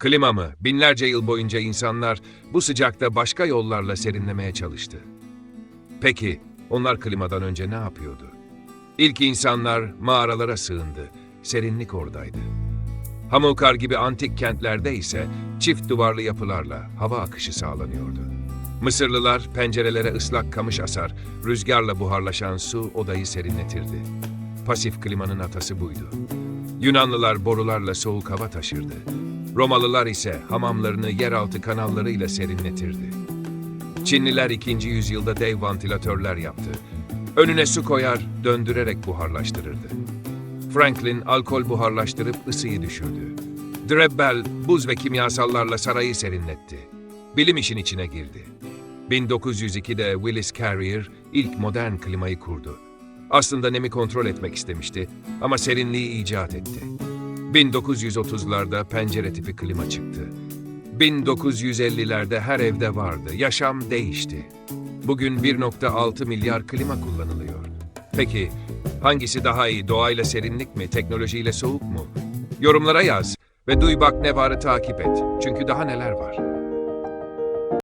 Klima mı? Binlerce yıl boyunca insanlar bu sıcakta başka yollarla serinlemeye çalıştı. Peki, onlar klimadan önce ne yapıyordu? İlk insanlar mağaralara sığındı. Serinlik oradaydı. Hamilkar gibi antik kentlerde ise çift duvarlı yapılarla hava akışı sağlanıyordu. Mısırlılar pencerelere ıslak kamış asar, rüzgarla buharlaşan su odayı serinletirdi. Pasif klimanın atası buydu. Yunanlılar borularla soğuk hava taşırdı. Romalılar ise hamamlarını yeraltı kanallarıyla serinletirdi. Çinliler 2. yüzyılda dev vantilatörler yaptı. Önüne su koyar, döndürerek buharlaştırırdı. Franklin alkol buharlaştırıp ısıyı düşürdü. Drebbel buz ve kimyasallarla sarayı serinletti. Bilim işin içine girdi. 1902'de Willis Carrier ilk modern klimayı kurdu. Aslında nemi kontrol etmek istemişti ama serinliği icat etti. 1930'larda pencere tipi klima çıktı. 1950'lerde her evde vardı. Yaşam değişti. Bugün 1.6 milyar klima kullanılıyor. Peki hangisi daha iyi? Doğayla serinlik mi, teknolojiyle soğuk mu? Yorumlara yaz ve duy bak ne varı takip et. Çünkü daha neler var.